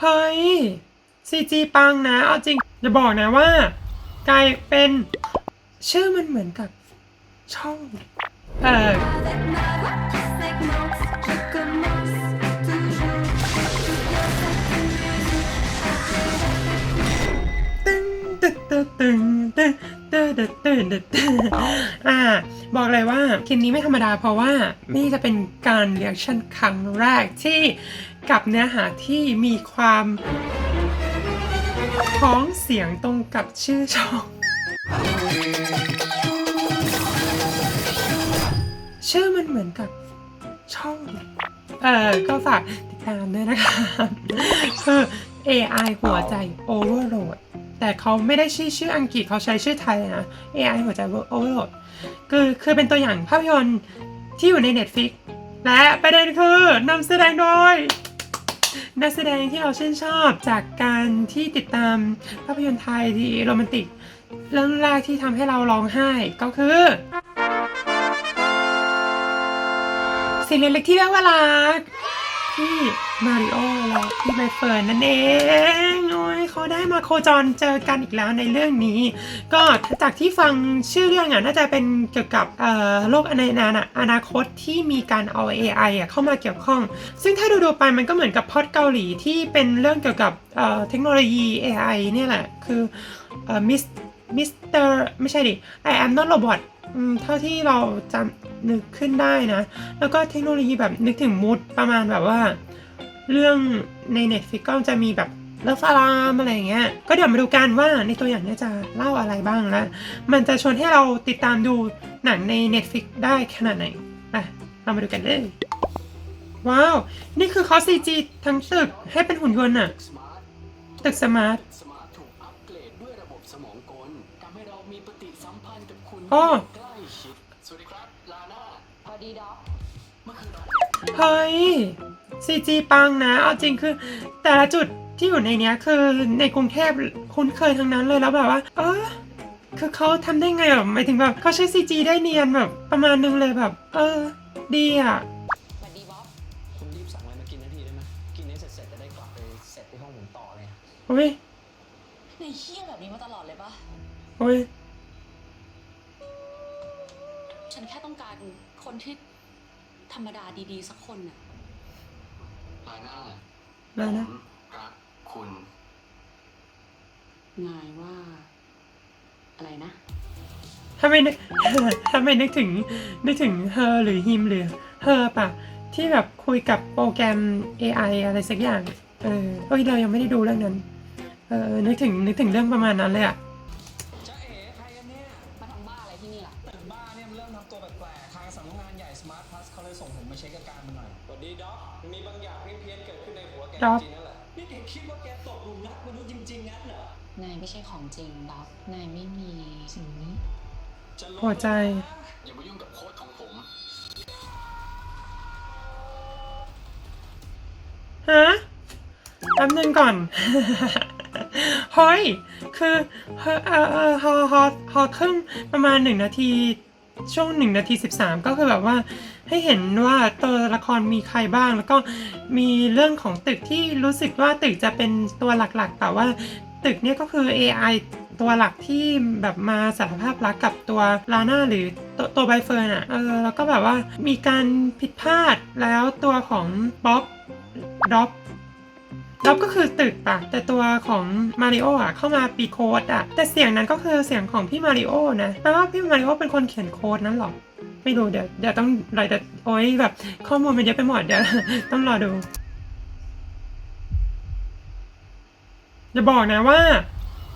เฮ้ยซีจีปังนะ เอาจริงจะบอกนะว่า กลายเป็น ชื่อมันเหมือนกับช่องเออ Avec ma voix qui segmente, je commence toujours. Toute cette ตึ้งตึ้ง ตึ้งตึ้งตึ้งตึ้งตึ้งตึ้งตึ้งอ่าบอกเลยว่าคลิปนี้ไม่ธรรมดาเพราะว่านี่จะเป็นการเรียกชั่นครั้งแรกที่กับเนื้อหาที่มีความพ้องเสียงตรงกับชื่อช่อง ชื่อมันเหมือนกับช่อง เออก็ฝากติดตามด้วยนะคะคือ AI หัวใจ Overload แต่เขาไม่ได้ชื่อชื่ออังกฤษเขาใช้ชื่อไทยนะ AI หัวใจ Overload คือคือเป็นตัวอย่างภาพยนตร์ที่อยู่ใน Netflix และประเด็นคือนำแสดงโดยนักแสดงที่เราชื่นชอบจากการที่ติดตามภาพยนตร์ไทยที่โรแมนติก เรื่องแรกที่ทำให้เราร้องไห้ก็คือสิ่งเล็กๆที่เรียกว่ารักพี่มาริโอและพี่ใบเฟิร์นนั่นเอง เขาได้มาโคจรเจอกันอีกแล้วในเรื่องนี้ ก็จากที่ฟังชื่อเรื่องอะน่าจะเป็นเกี่ยวกับโลกในอนาอนาคตที่มีการเอา AI อะเข้ามาเกี่ยวข้อง ซึ่งถ้าดูดูๆไปมันก็เหมือนกับพอดเกาหลีที่เป็นเรื่องเกี่ยวกับเทคโนโลยี AI เนี่ยแหละ คือมิสมิสเตอร์ไม่ใช่ดิ I am not robot อืมเท่าที่เราจำนึกขึ้นได้นะ แล้วก็เทคโนโลยีแบบนึกถึงมูดประมาณแบบว่า เรื่องใน Netflix ก็จะมีแบบ เลิฟอารามอะไรอย่างเงี้ย ก็เดี๋ยวมาดูกันว่าในตัวอย่างนี้จะเล่าอะไรบ้างแล้วมันจะชวนให้เราติดตามดูหนังใน Netflix ได้ขนาดไหนไปเรามาดูกันเลย ว้าว นี่คือเขา CG ทั้งตึกให้เป็นหุ่นยนต์อะตึกสมาร์ทสมาร์ทถูกอัปเกรดด้วยระบบสมองกลทำให้เรามีปฏิสัมพันธ์กับคุณอ้อใกล้ชิดสวัสดีครับลาน่าพอดีด็อกเมื่อคืนนอนเฮ้ย CG ปังนะ เอาจริงคือแต่ละจุด ที่อยู่ในเนี้ยคือในกรุงเทพคุ้นเคยทั้งนั้นเลยแล้วแบบว่า เออคือเขาทำได้ไงแบบหมายถึงแบบเขาใช้ CG ได้เนียนแบบประมาณนึงเลยแบบ เออ ดีอะสวัสดีบ๊อบคุณรีบสั่งอะไรมากินนาทีได้ไหมกินให้เสร็จๆจะได้กลับไปเสร็จที่ห้องผมต่อเลยอุ้ยในเฮี้ยแบบนี้มาตลอดเลยปะอุ้ยฉันแค่ต้องการคนที่ธรรมดาดีๆสักคนน่ะลาน่ามานะผมรัก คุณนายว่า อะไรนะ ถ้าไม่นึก ถ้าไม่นึกถึง นึกถึงเธอหรือฮิมหรือเธอปะ ที่แบบคุยกับโปรแกรม AI อะไรสักอย่าง เออเอ้ยเรายังไม่ได้ดูเรื่องนั้น เออ นึกถึง นึกถึงเรื่องประมาณนั้นเลยอะจ้าเอ๋ใครกันเนี่ยมาทำบ้าอะไรที่นี่ล่ะ ตึกบ้าเนี่ยมันเริ่มทำตัวแปลกๆทางสำนักงานใหญ่ Smart Plus เขาเลยส่งผมมาเช็คอาการมันหน่อยสวัสดีด็อกมีบางอย่างเพี้ยนๆเกิดขึ้นในหัวแกด็อกจริงนั่นแหละ นายไม่ใช่ของจริงบ๊อบนายไม่มีสิ่งนี้จะลงหัวใจ อย่ามายุ่งกับโค้ดของผม ฮะแป๊บนึงก่อน เฮ้ย คือเออเออเออฮอฮอฮอครึ่งประมาณหนึ่งนาที ช่วงหนึ่งนาทีสิบสามก็คือแบบว่าให้เห็นว่าตัวละครมีใครบ้าง แล้วก็มีเรื่องของตึกที่รู้สึกว่าตึกจะเป็นตัวหลักๆ แต่ว่า ตึกเนี่ยก็คือ AI ตัวหลักที่แบบมาสารภาพรักกับตัวลาน่าหรือตัวตัวใบเฟิร์นอะเออแล้วก็แบบว่ามีการผิดพลาดแล้วตัวของบ๊อบด็อบด็อบก็คือตึกปะแต่ตัวของมาริโออะเข้ามาปีโค้ดอะแต่เสียงนั้นก็คือเสียงของพี่มาริโอนะแปลว่าพี่มาริโอเป็นคนเขียนโค้ดนั้นหรอไม่รู้เดี๋ยวเดี๋ยวต้องรอเดี๋ยวโอ้ยแบบข้อมูลมันเยอะไปหมดเดี๋ยวต้องรอดู อย่าบอกนะว่า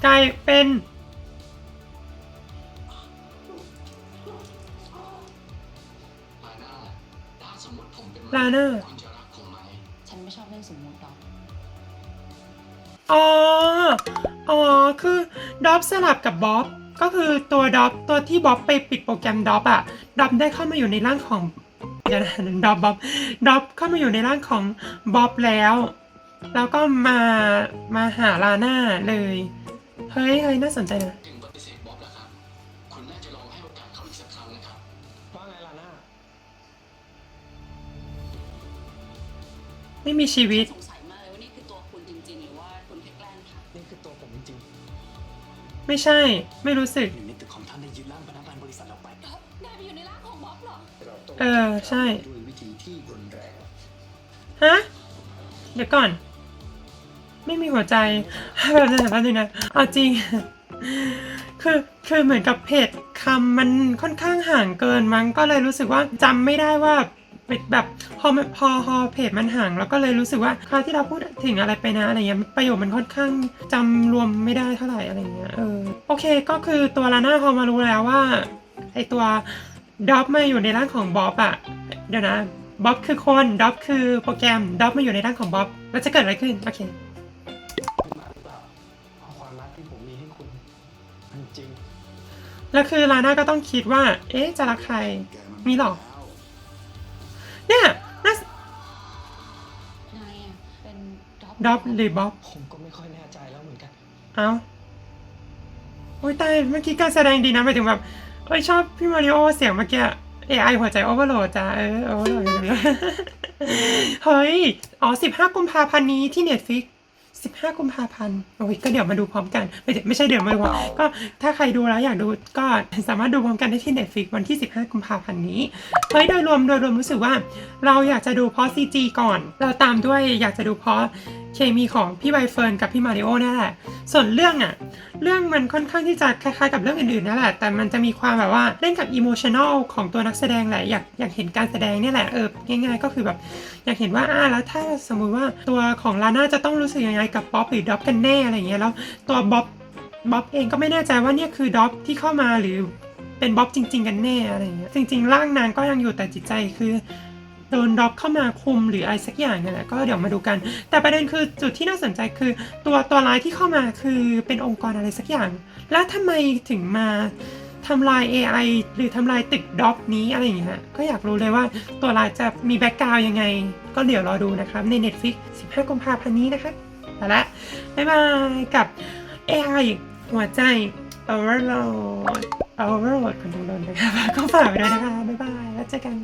กลายเป็น ลาน่าถ้าสมมติผมเป็นลาน่า คุณจะรักผมไหม ฉันไม่ชอบเรื่องสมมติหรอก อ๋อ อ๋อ คือด็อบสลับกับบ๊อบ ก็คือตัวด็อบตัวที่บ๊อบไปปิดโปรแกรมด็อบอะด็อบได้เข้ามาอยู่ในร่างของเดี๋ยวนะด็อบบ๊อบด็อบเข้ามาอยู่ในร่างของบ๊อบแล้ว แล้วก็มามาหาลาน่าเลย เฮ้ยเฮ้ยน่าสนใจนะถึงปฏิเสธบ๊อบแล้วครับ คุณน่าจะลองให้โอกาสเขาอีกสักครั้งนะครับ ว่าไงล่ะน่าไม่มีชีวิต สงสัยมากเลยว่านี่คือตัวคุณจริงๆจริงไม่ใช่ ไม่รู้สึก ๆหนึ่งในตึกของท่านได้ยึดร่างพนักงานบริษัทเราไปด็อกนายไปอยู่ในร่างของบ๊อบเหรอ เราต้องเออใช่ ด้วยวิธีที่รุนแรง ฮะ เดี๋ยวก่อน ไม่มีหัวใจแบบนึงแป๊บนึงนะเอาจริง คือคือเหมือนกับเพจคำมันค่อนข้างห่างเกินมั้งก็เลยรู้สึกว่าจำไม่ได้ว่าเป็นแบบพอพอพอเพจมันห่างแล้วก็เลยรู้สึกว่าคราวที่เราพูดถึงอะไรไปนะอะไรเงี้ยประโยคมันค่อนข้างจำรวมไม่ได้เท่าไหร่อะไรเงี้ยเออโอเคก็คือตัวลาน่าพอมารู้แล้วว่าไอตัวด็อบมาอยู่ในร่างของบ๊อบอะเดี๋ยวนะบ๊อบคือคนด็อบคือโปรแกรมด็อบมาอยู่ในร่างของบ๊อบแล้วจะเกิดอะไรขึ้นโอเค ความรักที่ผมมีให้คุณ มันจริง แล้วคือลาน่าก็ต้องคิดว่า เอ๊ะจะรักใคร มีหรอ เนี่ยน่านายอะเป็นด็อกด็อบหรือบ๊อบ ผมก็ไม่ค่อยแน่ใจแล้วเหมือนกัน เอ้าโอ้ยตายเมื่อกี้การแสดงดีนะหมายถึงแบบเอ้ยชอบพี่มาริโอเสียงเมื่อกี้ AI หัวใจโอเวอร์โหลดจ้าเออโอเวอร์โหลดเลยเฮ้ย อ๋อ 15 กุมภาพันธ์นี้ที่เน็ตฟิก 15 กุมภาพันธ์โอ้ยก็เดี๋ยวมาดูพร้อมกันไม่ใช่ไม่ใช่เดี๋ยวมาดูพร้อมก็ถ้าใครดูแล้วอยากดูก็สามารถดูพร้อมกันได้ที่ Netflix วันที่ 15 กุมภาพันธ์นี้เฮ้ยโดยรวมโดยรวมรู้สึกว่า เราอยากจะดูเพราะ CG ก่อน เราตามด้วยอยากจะดูเพราะ เคมีของพี่ใบเฟิร์นกับพี่มาริโอนั่นแหละ ส่วนเรื่องอะเรื่องมันค่อนข้างที่จะคล้ายๆกับเรื่องอื่นๆนั่นแหละ แต่มันจะมีความแบบว่าเล่นกับอิโมชัน a ลของตัวนักแสดงแหละ อยากอยากเห็นการแสดงเนี่ยแหละ เออ ง่าย ๆ ก็คือแบบอยากเห็นว่าอ่าแล้วถ้าสมมุติว่าตัวของลาน่าจะต้องรู้สึกยังไงกับป๊อปหรือด็อปกันแน่อะไรอย่างเงี้ย แล้วตัวบ๊อบบ๊อบเองก็ไม่แน่ใจว่าเนี่ยคือด็อปที่เข้ามาหรือเป็นบ๊อบจริง ๆ กันแน่อะไรอย่างเงี้ย จริง ๆ ร่างนางก็ยังอยู่แต่จิตใจคือ โดนด็อกเข้ามาคุมหรืออะไรสักอย่างเนี่ยแหละก็เดี๋ยวมาดูกัน แต่ประเด็นคือจุดที่น่าสนใจคือ ตัวตัวร้ายที่เข้ามาคือเป็นองค์กรอะไรสักอย่าง แล้วทำไมถึงมาทำลาย AI หรือทำลายตึกด็อกนี้อะไรอย่างเงี้ยก็อยากรู้เลยว่าตัวร้ายจะมีแบ็กกราวยังไง ก็เดี๋ยวรอดูนะครับใน Netflix 15 กุมภาพันธ์นี้นะครับเอาละบ๊ายบายกับ AI หัวใจ Overload Overload คนดูโดนนะครับก็ฝากไว้ด้วยนะคะบ๊ายบายแล้วเจอกัน